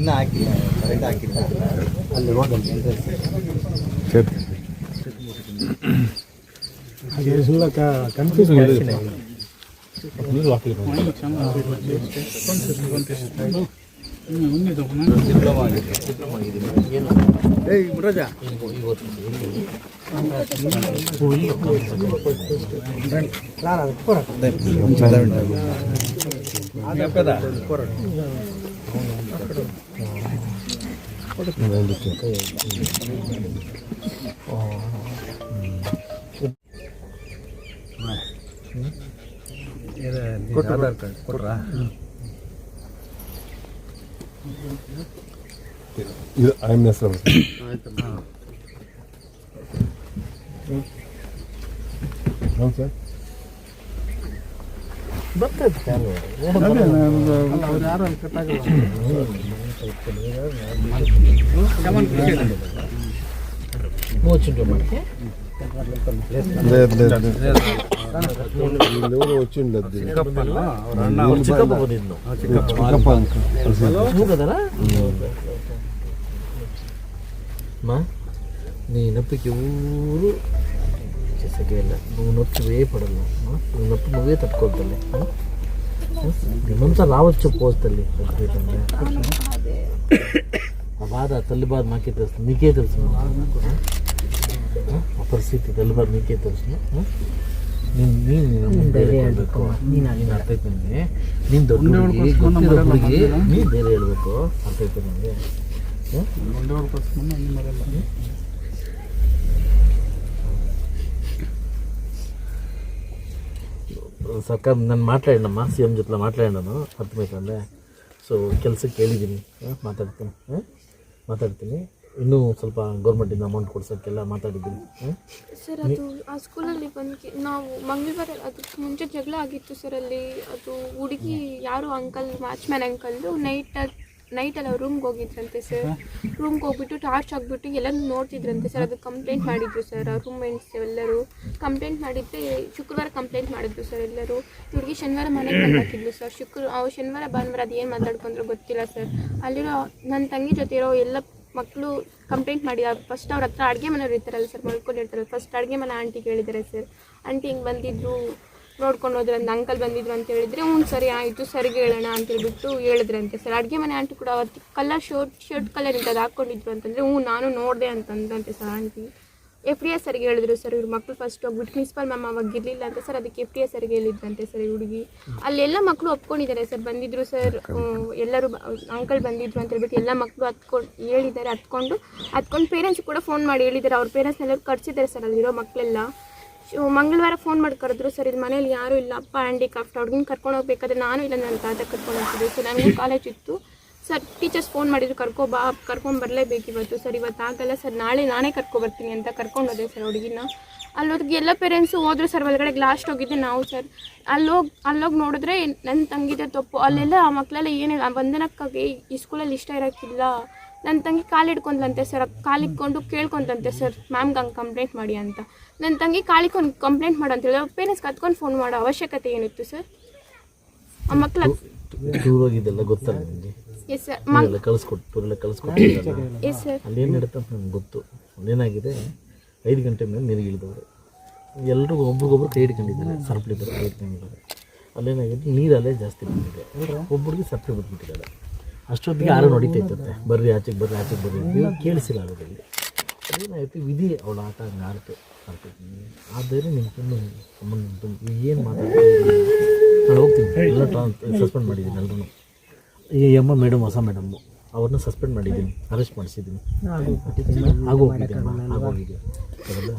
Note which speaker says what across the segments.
Speaker 1: ಇನ್ನೂ ಹಾಕಿಲ್ಲ ಕರೆಕ್ಟ್ ಹಾಕಿಲ್ಲ ಅಲ್ಲಿ ರೋಡಲ್ಲಿ
Speaker 2: ಹಾಗೆ ಸುಳ್ಳ ಕನ್ಫ್ಯೂಸ್
Speaker 1: ಡಿಪ್ಲೊಮಾ ಆಗಿದೆ ಡಿಪ್ಲೊಮಾ ಆಗಿದ್ದೀನಿ ಏನು
Speaker 2: ಏಯ್ ಮುರಾಜ ಆಧಾರ್ ಕಾರ್ಡ್ ಕೊಟ್ರಾ
Speaker 3: ಇದು ಐ ಎಮ್ ಎಸ್ ಹೌದು ಸರ್ ಬರ್ತೈತೆ
Speaker 1: ಯಾರು ಕಟ್ಟಾಗಲ್ಲ మా నీ నొప్పికి ఊరు చేసేకేళ్ళ నువ్వు నొప్పి వేయపడలేవు నువ్వు నొప్పి నువ్వే తట్టుకోగలే మేమంతా రావచ్చు పోదు తల్లి ఖచ్చితంగా ఆ బాధ తల్లి బాధ మాకే తెలుసు నీకే తెలుసు ఆ పరిస్థితి తల్లి బాధ నీకే తెలుసు ನೀನು ನೀನು ಧೈರ್ಯ ಹೇಳ್ಬೇಕು ನೀನು ನೀನು ಅರ್ಥ ಆಯ್ತು ನನಗೆ ನೀನು ದೊಡ್ಡ ಹುಡುಗಿ ಗೊತ್ತಿರೋ ಹುಡುಗಿ ನೀನು ಧೈರ್ಯ ಹೇಳ್ಬೇಕು ಅರ್ಥ ಆಯ್ತು ನನಗೆ ಸರ್ಕಾರ ನಾನು ಮಾತಾಡೋಣಮ್ಮ ಸಿ ಎಂ ಜೊತೆ ಮಾತಾಡೋಣ ಹತ್ತು ಮೀಟ್ರಲ್ಲೇ ಸೊ ಕೆಲಸಕ್ಕೆ ಹೇಳಿದ್ದೀನಿ ಮಾತಾಡ್ತೀನಿ. ಹಾಂ, ಮಾತಾಡ್ತೀನಿ. ಇನ್ನೂ ಸ್ವಲ್ಪ ಗೌರ್ಮೆಂಟಿಂದ ಅಮೌಂಟ್ ಕೊಡ್ಸೋಕ್ಕೆಲ್ಲ ಮಾತಾಡಿದ್ದೀನಿ.
Speaker 4: ಸರ್ ಅದು ಆ ಸ್ಕೂಲಲ್ಲಿ ಬಂದು ನಾವು ಮಂಗಳವಾರ ಅದಕ್ಕೆ ಮುಂಚೆ ಜಗಳ ಆಗಿತ್ತು ಸರ್ ಅಲ್ಲಿ. ಅದು ಹುಡುಗಿ ಯಾರು ಅಂಕಲ್ ವಾಚ್ಮ್ಯಾನ್ ಅಂಕಲ್ದು ನೈಟ್ ನೈಟಲ್ಲಿ ಅವ್ರು ರೂಮ್ಗೆ ಹೋಗಿದ್ರಂತೆ ಸರ್ ರೂಮ್ಗೆ ಹೋಗ್ಬಿಟ್ಟು ಟಾರ್ಚ್ ಆಗಿಬಿಟ್ಟು ಎಲ್ಲ ನೋಡ್ತಿದ್ರಂತೆ ಸರ್ ಅದು ಕಂಪ್ಲೇಂಟ್ ಮಾಡಿದ್ರು ಸರ್ ಆ ರೂಮ್ಮೇಟ್ಸ್ ಎಲ್ಲರೂ. ಕಂಪ್ಲೇಂಟ್ ಮಾಡಿದ್ದೆ ಶುಕ್ರವಾರ ಕಂಪ್ಲೇಂಟ್ ಮಾಡಿದ್ರು ಸರ್ ಎಲ್ಲರೂ. ಇವ್ರಿಗೆ ಶನಿವಾರ ಮನೆಗೆ ಹಾಕಿದ್ಲು ಸರ್ ಶುಕ್ರ ಅವ್ರು ಶನಿವಾರ ಭಾನುವಾರ ಅದು ಏನು ಮಾತಾಡ್ಕೊಂಡ್ರು ಗೊತ್ತಿಲ್ಲ ಸರ್ ಅಲ್ಲಿರೋ ನನ್ನ ತಂಗಿ ಜೊತೆ ಇರೋ ಎಲ್ಲ ಮಕ್ಕಳು ಕಂಪ್ಲೇಂಟ್ ಮಾಡಿ ಫಸ್ಟ್ ಅವ್ರ ಹತ್ರ ಅಡುಗೆ ಮನೆಯವ್ರು ಇರ್ತಾರಲ್ಲ ಸರ್ ಮಲ್ಕೊಂಡಿರ್ತಾರಲ್ಲ ಫಸ್ಟ್ ಅಡುಗೆ ಮನೆ ಆಂಟಿ ಹೇಳಿದ್ದಾರೆ ಸರ್ ಆಂಟಿ ಹಿಂಗೆ ಬಂದಿದ್ರು. ನೋಡ್ಕೊಂಡು ಹೋದ್ರೆ ಅಂತ ಅಂಕಲ್ ಬಂದಿದ್ರು ಅಂತ ಹೇಳಿದ್ರೆ ಹ್ಞೂ ಸರಿ ಆಯಿತು ಸರಿ ಹೇಳೋಣ ಅಂತ ಹೇಳ್ಬಿಟ್ಟು ಹೇಳಿದ್ರಂತೆ. ಸರ್ ಅಡುಗೆ ಮನೆ ಆಂಟಿ ಕೂಡ ಅವತ್ತು ಕಲರ್ ಶರ್ಟ್ ಶರ್ಟ್ ಕಲರ್ ಇಂಥದ್ದು ಹಾಕ್ಕೊಂಡಿದ್ರು ಅಂತಂದರೆ ಹ್ಞೂ ನಾನು ನೋಡಿದೆ ಅಂತಂದಂತೆ sir aunty F D S ಸರ್ಗೆ ಹೇಳಿದ್ರು ಸರ್ ಇವ್ರ ಮಕ್ಕಳು ಫಸ್ಟ್ ಹೋಗ್ಬಿಟ್ಟು ಪ್ರಿನ್ಸಿಪಲ್ ಮ್ಯಾಮ್ ಅವಾಗ ಇರಲಿಲ್ಲ ಅಂತ ಸರ್ ಅದಕ್ಕೆ ಎಫ್ ಡಿ ಎಸ್ ಸರ್ಗೆ ಹೇಳಿದ್ರಂತೆ ಸರ್ ಈ ಹುಡುಗಿ. ಅಲ್ಲೆಲ್ಲ ಮಕ್ಕಳು ಒಪ್ಕೊಂಡಿದ್ದಾರೆ ಸರ್. ಬಂದಿದ್ರು ಸರ್ ಎಲ್ಲರೂ ಅಂಕಲ್ ಬಂದಿದ್ರು ಅಂತ ಹೇಳ್ಬಿಟ್ಟು ಎಲ್ಲ ಮಕ್ಕಳು ಹತ್ಕೊಂಡು ಹೇಳಿದ್ದಾರೆ ಹತ್ಕೊಂಡು ಹತ್ಕೊಂಡು ಪೇರೆಂಟ್ಸ್ ಕೂಡ ಫೋನ್ ಮಾಡಿ ಹೇಳಿದ್ದಾರೆ. ಅವ್ರ ಪೇರೆಂಟ್ಸ್ನೆಲ್ಲರೂ ಕರ್ಸಿದ್ದಾರೆ ಸರ್ ಅಲ್ಲಿರೋ ಮಕ್ಕಳೆಲ್ಲ ಮಂಗಳವಾರ ಫೋನ್ ಮಾಡಿ ಕರೆದ್ರು, ಸರ್, ಇದು ಮನೇಲಿ ಯಾರೂ ಇಲ್ಲ. ಅಪ್ಪ ಹ್ಯಾಂಡಿಕ್ರಾಫ್ಟ್ ಅವ್ರಿಗೆ ಕರ್ಕೊಂಡು ಹೋಗ್ಬೇಕಾದ್ರೆ ನಾನು ಇಲ್ಲ ನನ್ನ ತಾತ ಕರ್ಕೊಂಡು ಹೋಗ್ತಿದ್ದೆ ಸರ್ ನನಗೆ ಕಾಲೇಜ್ ಇತ್ತು. ಸರ್ ಟೀಚರ್ಸ್ ಫೋನ್ ಮಾಡಿದ್ರು, ಕರ್ಕೊ ಬಾ, ಕರ್ಕೊಂಡು ಬರಲೇಬೇಕು ಇವತ್ತು. ಸರ್, ಇವತ್ತು ಆಗಲ್ಲ. ಸರ್, ನಾಳೆ ನಾನೇ ಕರ್ಕೊಬರ್ತೀನಿ ಅಂತ ಕರ್ಕೊಂಡು ಹೋದೆ ಸರ್ ಹುಡುಗಿನ. ಅಲ್ಲೋಗಿ ಎಲ್ಲ ಪೇರೆಂಟ್ಸು ಹೋದ್ರು ಸರ್, ಒಳಗಡೆ ಲಾಸ್ಟ್ ಹೋಗಿದ್ದೆ ನಾವು ಸರ್. ಅಲ್ಲೋಗಿ ಅಲ್ಲೋಗಿ ನೋಡಿದ್ರೆ ನನ್ನ ತಂಗಿದೆ ತಪ್ಪು. ಅಲ್ಲೆಲ್ಲ ಆ ಮಕ್ಕಳೆಲ್ಲ ಏನಿಲ್ಲ. ವಂದನಕ್ಕಾಗಿ ಈ ಸ್ಕೂಲಲ್ಲಿ ಇಷ್ಟ ಇರೋಕ್ಕಿಲ್ಲ. ನನ್ನ ತಂಗಿ ಕಾಲು ಹಿಡ್ಕೊಂಡ್ಲಂತೆ ಸರ್ ಕಾಲಿಕ್ಕೊಂಡು ಕೇಳ್ಕೊಂತಂತೆ ಸರ್ ಮ್ಯಾಮ್ಗೆ ಹಂಗೆ ಕಂಪ್ಲೇಂಟ್ ಮಾಡಿ ಅಂತ. ನನ್ನ ತಂಗಿ ಕಾಲಿಕೊಂಡು ಕಂಪ್ಲೇಂಟ್ ಮಾಡು ಅಂತ ಹೇಳಿದ್ರೆ ಪೇರೆಂಟ್ಸ್ ಕತ್ಕೊಂಡು ಫೋನ್ ಮಾಡೋ ಅವಶ್ಯಕತೆ ಏನಿತ್ತು ಸರ್? ಆ ಮಕ್ಕಳ
Speaker 1: ದೂರ ಹೋಗಿದ್ದೆಲ್ಲ ಗೊತ್ತಲ್ಲ ನಿಮಗೆ?
Speaker 4: ಎಸ್ ಸರ್
Speaker 1: ಎಲ್ಲ ಕಳಿಸ್ಕೊಟ್ಟು ಕಳಿಸ್ಕೊಟ್ಟಿದ್ದಲ್ಲ?
Speaker 4: ಎಸ್ ಸರ್
Speaker 1: ಅಲ್ಲಿ ಏನು ನಡೀತಾ ಅಂತ ನನಗೆ ಗೊತ್ತು. ಅಲ್ಲೇನಾಗಿದೆ ಐದು ಗಂಟೆ ಮೇಲೆ ನೀರಿಗೆ ಇಳಿದವ್ರೆ ಎಲ್ರಿಗೂ ಒಬ್ರಿಗೊಬ್ರು ಕೈ ಹಿಡ್ಕೊಂಡಿದ್ದಾರೆ ಸರ್ಪ್ಲಿದ್ದಾರೆ ಕೈ ಹಿಡ್ಕೊಂಡಿದ್ದಾರೆ. ಅಲ್ಲೇನಾಗಿದೆ? ನೀರಲ್ಲೇ ಜಾಸ್ತಿ ಬಂದಿದೆ. ಒಬ್ಬರಿಗೆ ಸರ್ಪ್ಲಿ ಬಂದ್ಬಿಟ್ಟಿದ್ದಾರೆ. ಅಷ್ಟೊತ್ತಿಗೆ ಆರ ನೋಡಿತೈತಂತೆ. ಬರ್ರಿ ಆಚೆಗೆ ಬರ್ರಿ ಆಚೆಗೆ ಬರ್ರಿ ಇವಾಗ ಕೇಳಿಸಿಲ್ಲ ಅದರಲ್ಲಿ ಏನಾಯ್ತು? ವಿಧಿ ಅವಳ ಆಟ ಹಂಗೆ ಆಡ್ತು ಆಡ್ತೈತಿ ಆದರೆ ನಿಮ್ಮ ತುಂಬ ಸಂಬಂಧ ಏನು ಮಾತಾಡ್ತೀನಿ ನಾನು ಹೋಗ್ತೀನಿ. ಎಲ್ಲ ಸಸ್ಪೆಂಡ್ ಮಾಡಿದ್ದೀನಿ ಎಲ್ಲರೂ ಈ ಅಮ್ಮ ಮೇಡಮ್ ಹೊಸ ಮೇಡಮ್ಮು ಅವ್ರನ್ನ ಸಸ್ಪೆಂಡ್ ಮಾಡಿದ್ದೀನಿ ಅರೆಸ್ಟ್ ಮಾಡಿಸಿದ್ದೀನಿ. ಆಗೋಗಿದೆ ಅಮ್ಮ, ಆಗೋಗಿದೆ. ಅದೆಲ್ಲ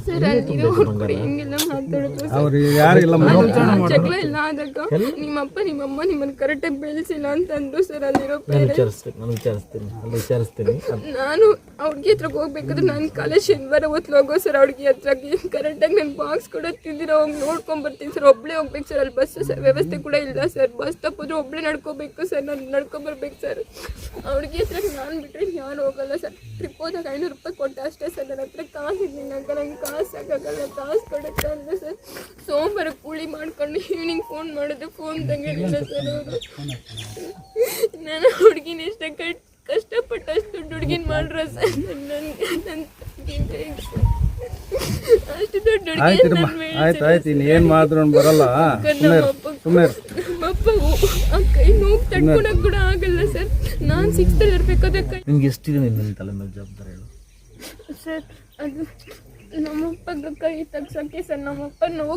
Speaker 4: ಸರ್ ಅಲ್ಲಿರೋ ಹುಡುಗರು ಹೆಂಗೆಲ್ಲ ಮಾತಾಡೋದು
Speaker 2: ಅವ್ರು ಯಾರಿಲ್ಲ
Speaker 4: ಇಲ್ಲ ಜಗಳ ಎಲ್ಲ? ಆದಾಗ ನಿಮ್ಮಪ್ಪ ನಿಮ್ಮಮ್ಮ ನಿಮ್ಮನ್ನು ಕರೆಕ್ಟಾಗಿ ಬೆಳೆಸಿಲ್ಲ ಅಂತಂದ್ರು ಸರ್ ಅಲ್ಲಿರೋ
Speaker 1: ನಾನು ವಿಚಾರಿಸ್ತೀನಿ ನಾನು ವಿಚಾರಿಸ್ತೀನಿ ಅಲ್ಲ ವಿಚಾರಿಸ್ತೀನಿ. ಅದು
Speaker 4: ನಾನು ಅವ್ರಿಗೆ ಹತ್ರಕ್ಕೆ ಹೋಗ್ಬೇಕಾದ್ರೆ ನಾನು ಕಾಲೇಜ್ ಶನಿವಾರ ಹೊತ್ತು ಹೋಗೋ ಸರ್ ಅವ್ರಿಗೆ ಹತ್ರಕ್ಕೆ ಕರೆಕ್ಟಾಗಿ ನಾನು ಬಾಕ್ಸ್ ಕೂಡ ತಿಂದಿರೋ ಹೋಗಿ ನೋಡ್ಕೊಂಡ್ ಬರ್ತೀನಿ ಸರ್ ಒಬ್ಬಳೇ ಹೋಗ್ಬೇಕು ಸರ್ ಅಲ್ಲಿ ಬಸ್ ವ್ಯವಸ್ಥೆ ಕೂಡ ಇಲ್ಲ ಸರ್. ಬಸ್ ತಪ್ಪಿದ್ರೆ ಒಬ್ಬಳೇ ನಡ್ಕೋಬೇಕು ಸರ್ ನಾನು ನಡ್ಕೊಂಬರ್ಬೇಕು ಸರ್. ಅವ್ರಿಗೆ ಹತ್ರ ನಾನು ಬಿಟ್ಟರೆ ಯಾರು ಹೋಗಲ್ಲ ಸರ್. ಟ್ರಿಪ್ ಹೋದಾಗ ಐನೂರು ರೂಪಾಯಿ ಕೊಟ್ಟೆ ಅಷ್ಟೇ ಸರ್ ನನ್ನ ಹತ್ರ ಕಾಸು ಇದ್ದೀನಿ ಅಕ್ಕ ನಂಗೆ ಕಾಸು ಆಗೋಕ್ಕಲ್ಲ ಕಾಸು ಕೊಡುತ್ತೆ ಅಂದ್ರೆ ಸರ್ ಸೋಮವಾರ ಕೂಳಿ ಮಾಡ್ಕೊಂಡು ಈವ್ನಿಂಗ್ ಫೋನ್ ಮಾಡಿದ್ರೆ ಫೋನ್ ತೆಗಿಲಿಲ್ಲ ಸರ್ ಅವರು. ನಾನು ಹುಡುಗಿನ ಇಷ್ಟ ಕಟ್ ಕಷ್ಟಪಟ್ಟು ಅಷ್ಟು ದುಡ್ಡು ಹುಡುಗಿನ ಮಾಡ್ರ ಸರ್. ನನಗೆ ನನ್ನ ಅಷ್ಟು ದೊಡ್ಡ
Speaker 2: ಆಯ್ತು
Speaker 4: ಹುಡುಗಿ
Speaker 2: ಆಯ್ತು ಆಯ್ತು ಇನ್ನು ಏನು ಮಾಡಿದ್ರು ಬರಲ್ಲ ಸುಮ್ಮನೆ ಸುಮ್ಮನೆ
Speaker 4: ಅಪ್ಪ ಆ ಕೈ ತಡ್ಕೊಳಕ್ ಕೂಡ ಆಗಲ್ಲ ಸರ್. ನಾನು ಸಿಕ್ಸ್ತಲ್ಲಿ ಇರ್ಬೇಕಾದ್ರೆ
Speaker 1: ನಿಮ್ಗೆ ಎಷ್ಟಿದೆ ನಿನ್ನ ತಲೆ ಮೇಲೆ ಜವಾಬ್ದಾರಿ ಹೇಳು.
Speaker 4: ಸರ್ ಅದು ನಮ್ಮಪ್ಪಗ ಕೈ ತಗ್ಸೋಕ್ಕೆ ಸರ್ ನಮ್ಮಪ್ಪ ನೋವು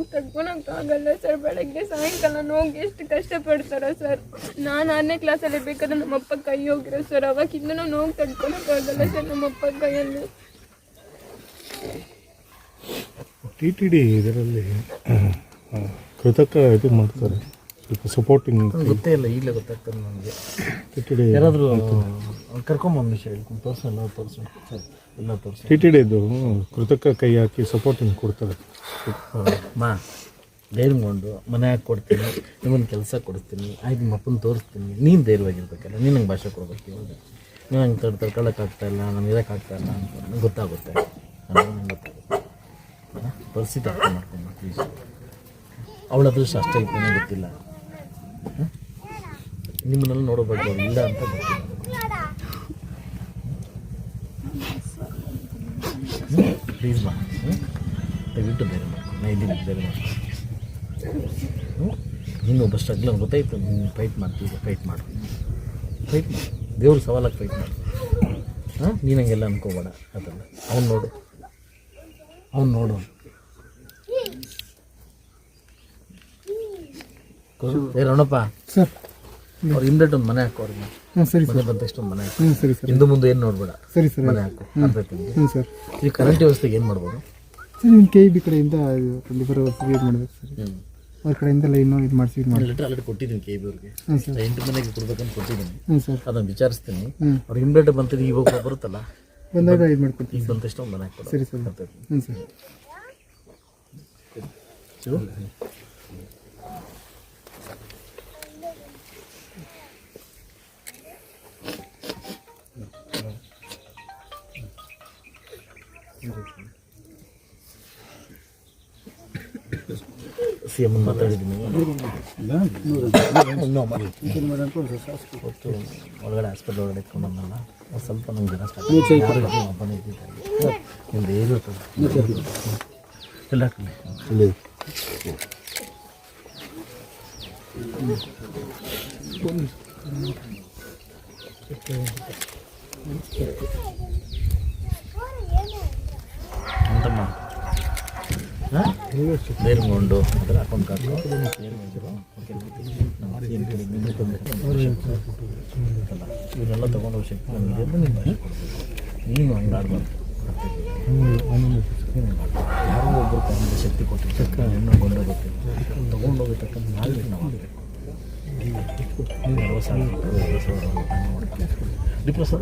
Speaker 4: ಆಗಲ್ಲ ಸರ್. ಬೆಳಗ್ಗೆ ಸಾಯಂಕಾಲ ನೋವಿಗೆ ಎಷ್ಟು ಕಷ್ಟಪಡ್ತಾರೆ ಸರ್. ನಾನು ಆರನೇ ಕ್ಲಾಸಲ್ಲಿ ಬೇಕಾದ್ರೆ ನಮ್ಮಪ್ಪ ಕೈ ಹೋಗಿರೋ ಸರ್. ಅವಾಗಿಂದ ನಾವು ನೋವು ತಡ್ಕೊಳಕ್ ಆಗಲ್ಲ ಸರ್ ನಮ್ಮಪ್ಪ ಕೈಯಲ್ಲಿ.
Speaker 5: ಟಿ ಟಿ ಡಿ ಇದರಲ್ಲಿ ಕೃತಕ ಇದು ಮಾಡ್ತಾರೆ. ಸ್ವಲ್ಪ ಸಪೋರ್ಟಿಂಗ್
Speaker 1: ಗೊತ್ತೇ ಇಲ್ಲ ಈಗಲೇ ಗೊತ್ತಾಗ್ತದೆ ನನಗೆ.
Speaker 5: ಟಿ ಟಿ ಡಿ
Speaker 1: ಯಾರಾದರೂ ಕರ್ಕೊಂಬಂದು ವಿಷಯ ಪರ್ಸನ್ ಪರ್ಸನ್ ಸರಿ.
Speaker 5: ಟಿ ಟಿ ಡಿದು ಕೃತಕ ಕೈ ಹಾಕಿ ಸಪೋರ್ಟಿಂಗ್ ಕೊಡ್ತಾರೆ.
Speaker 1: ಮಾ ಧೈರ್ಯಗೊಂಡು ಮನೆ ಹಾಕಿ ಕೊಡ್ತೀನಿ ನಿಮ್ಮನ್ನು ಕೆಲಸ ಕೊಡ್ತೀನಿ ಆಯ್ತು ನಿಮ್ಮ ಅಪ್ಪನ ತೋರಿಸ್ತೀನಿ. ನೀನು ಧೈರ್ಯವಾಗಿರ್ಬೇಕಲ್ಲ ನೀನು ನಂಗೆ ಭಾಷೆ ಕೊಡ್ಬೇಕು ಇವಾಗ. ನೀನು ನಂಗೆ ತಡ್ ತಡ್ಕೊಳಕ್ಕಾಗ್ತಾ ಇಲ್ಲ ನಾನು ಇರೋಕ್ಕಾಗ್ತಾ ಇಲ್ಲ ಅಂತ ನಂಗೆ ಗೊತ್ತಾಗುತ್ತೆ. ನಂಗೆ ಗೊತ್ತಾಗುತ್ತೆ? ಪರಿಸ್ಥಿತಿ ಅರ್ಥ ಮಾಡ್ಕೊಂಡು ಪ್ಲೀಸ್ ಅವಳ ಅದೃಷ್ಟ ಅಷ್ಟೇ ಐತೆ ಗೊತ್ತಿಲ್ಲ. ಹಾ? ನಿಮ್ಮನ್ನೆಲ್ಲ ನೋಡಬೇಕು ಇಲ್ಲ ಅಂತ ಗೊತ್ತಿಲ್ಲ. ಪ್ಲೀಸ್ ಮಾ? ದಯವಿಟ್ಟು ಬೇರೆ ಮಾಡ್ಕೊ ನಾ ಇದ್ದೀನಿ ಬೇರೆ ಮಾಡ್ಕೊ ಹ್ಞೂ ನೀನು ಒಬ್ಬ ಸ್ಟ್ರಗ್ಲ್ ಗೊತ್ತಾಯ್ತು? ನೀನು ಫೈಟ್ ಮಾಡ್ತೀವಿ ಫೈಟ್ ಮಾಡು. ಫೈಟ್ ಮಾಡು. ದೇವ್ರ ಸವಾಲಾಗಿ ಫೈಟ್ ಮಾಡು. ಹಾಂ? ನೀನು ಹಂಗೆಲ್ಲ ಅನ್ಕೋಬೇಡ. ಅದಲ್ಲ ಅವ್ನು ನೋಡು. ಅವ್ನು ನೋಡು. ಏ ರಣಪ್ಪ.
Speaker 2: ಸರ್
Speaker 1: ಅವ್ರು ಹಿಂದೆಟ್ ಒಂದು ಮನೆ ಹಾಕೋ ಅವ್ರಿಗೆ.
Speaker 2: ಹಾಂ ಸರಿ
Speaker 1: ಸರ್. ಬಂದ ತಕ್ಷಣ ಒಂದು ಮನೆ ಹಾಕು.
Speaker 2: ಹ್ಞೂ ಸರಿ ಸರ್.
Speaker 1: ಹಿಂದೆ ಮುಂದೆ ಏನು ನೋಡ್ಬೇಡ.
Speaker 2: ಸರಿ ಸರ್
Speaker 1: ಮನೆ ಹಾಕು. ಆಯ್ತಾ
Speaker 2: ಹ್ಞೂ ಸರ್.
Speaker 1: ಈ ಕರೆಂಟ್ ವ್ಯವಸ್ಥೆಗೆ ಏನು ಮಾಡ್ಬೋದು?
Speaker 2: ಸರ್ ನಿಮ್ಮ ಕೆ ಬಿ ಕಡೆಯಿಂದ ಲಿವರ್ ಇದು ಮಾಡಬೇಕು ಸರ್? ಅವ್ರ ಕಡೆಯಿಂದ ಇನ್ನೂ ಇದು ಮಾಡಿಸಿ ಇದು ಮಾಡಿ
Speaker 1: ಲೆಟರ್ ಆಲ್ರೆಡಿ ಕೊಟ್ಟಿದ್ದೀನಿ ಕೆ ಬಿ ಅವ್ರಿಗೆ.
Speaker 2: ಹ್ಞೂ ಸರ್.
Speaker 1: ಎಂಟು ಮನೆಗೆ ಕೊಡ್ಬೇಕಂತ ಕೊಟ್ಟಿದ್ದೀನಿ.
Speaker 2: ಹ್ಞೂ ಸರ್.
Speaker 1: ಅದನ್ನು ವಿಚಾರಿಸ್ತೀನಿ.
Speaker 2: ಹ್ಞೂ
Speaker 1: ಅವ್ರು ಇಮ್ಮಿಡಿಯೇಟ್ ಬಂತೀನಿ ಇವಾಗ ಬರುತ್ತಲ್ಲ?
Speaker 2: ಬಂದಾಗ ಇದು ಮಾಡ್ಕೊಡ್ತೀನಿ.
Speaker 1: ಈಗ ಬಂದ ತಕ್ಷಣ ಒಂದು ಮನೆ ಹಾಕ್ಕೊಡು.
Speaker 2: ಸರಿ ಸರ್? ಹ್ಞೂ ಸರ್.
Speaker 1: ಸಿ ಎಂ ಮಾತಾಡಿದ್ದೀನಿ ಹೊತ್ತು ಒಳಗಡೆ ಹಾಸ್ಪಿಟ್ಲ್ ಒಳಗಡೆ ಇಟ್ಕೊಂಡು ಬಂದಲ್ಲ ಒಂದ್ ಸ್ವಲ್ಪ ನಂಗೆ ಜನ ಸ್ಟಾರ್ಟ್ ನಿಮ್ದು ಏನು ಅಂತಮ್ಮ ಹಾಂ? ಧೈರ್ಯಗೊಂಡು ಅದರ ಅಕೌಂಟ್ ಕಾರ್ಡ್ ಇವನ್ನೆಲ್ಲ ತೊಗೊಂಡು ಶಕ್ತಿ ನೀನು ಹಂಗೆ ಆಡ್ಬಾರ್ದು. ಯಾರೋ ಒಬ್ಬರು ಕಣ್ಣಿಗೆ ಶಕ್ತಿ ಕೊಟ್ಟಿರ್ತಾರೆ ಹೆಣ್ಣು ಹೋಗುತ್ತೆ ಗೊತ್ತಿಲ್ಲ. ತೊಗೊಂಡು ನಾಲ್ಕು ನಾವು ಮಾಡಬೇಕು. ಡಿಪ್ರೆಸ್